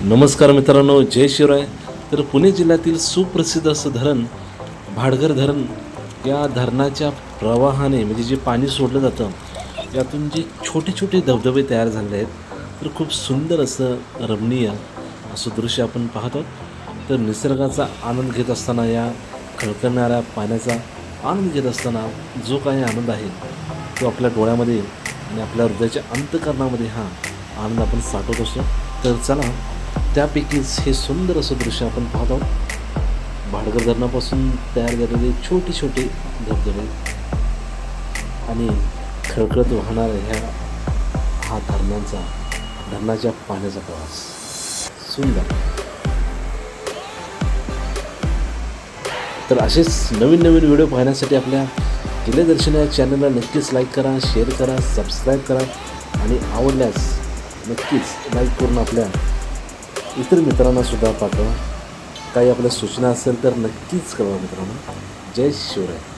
नमस्कार मित्रांनो जय शिवराय. तर पुणे जिल्ह्यातील सुप्रसिद्ध असं धरण भाडघर धरण या धरणाच्या प्रवाहाने म्हणजे जे पाणी सोडलं जातं यातून जे छोटे छोटे धबधबे तयार झालेले आहेत तर खूप सुंदर असं रमणीय असं दृश्य आपण पाहतो तर निसर्गाचा आनंद घेत असताना या खळखळणाऱ्या पाण्याचा आनंद घेत असताना जो काही आनंद आहे तो आपल्या डोळ्यामध्ये आणि आपल्या हृदयाच्या अंतकरणामध्ये हा आनंद आपण साठवत असतो. तर चला त्यापैकीच हे सुंदर असं दृश्य आपण पाहत आहोत. भाडगर धरणापासून तयार झालेले छोटे छोटे धबधबे आणि खळखळत वाहणाऱ्या ह्या हा धरणांचा धरणाच्या पाण्याचा प्रवास. सुंदर. तर असेच नवीन नवीन व्हिडिओ पाहण्यासाठी आपल्या किल्लेदर्शन या चॅनलला नक्कीच लाईक करा शेअर करा सबस्क्राईब करा आणि आवडल्यास नक्कीच लाईक करून आपल्या इतर मित्रांना सुद्धा पाठवा काही आपल्या सूचना असेल तर नक्कीच कळवा मित्रांनो. जय शिवराय.